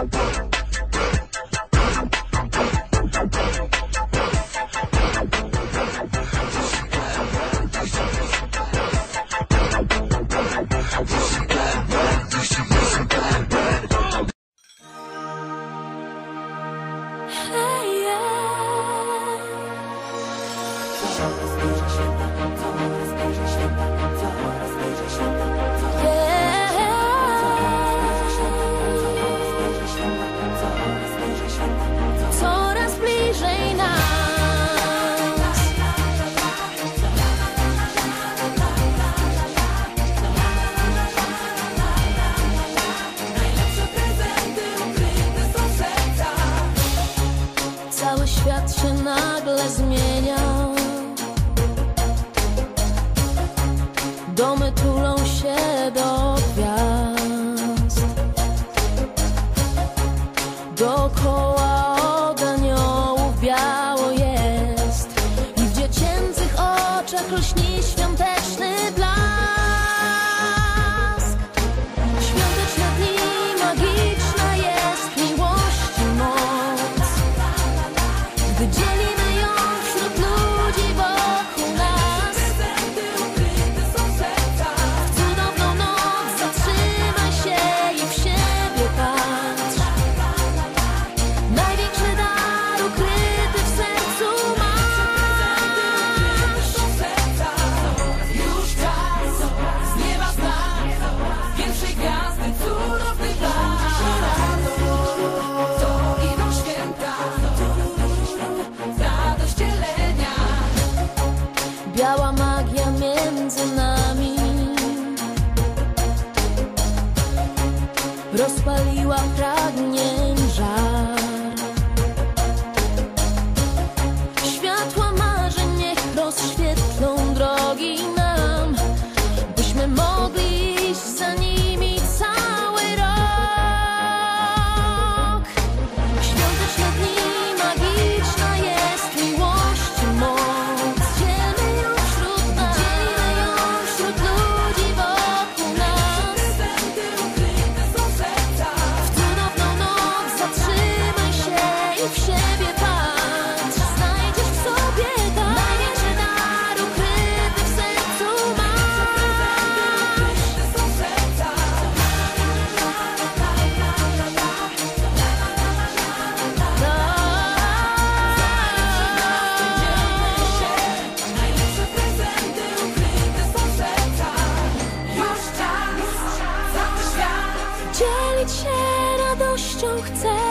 Yeah. się nagle zmienia. Domy tulą się do The. just rozpaliła pragnienie. miłością chcę.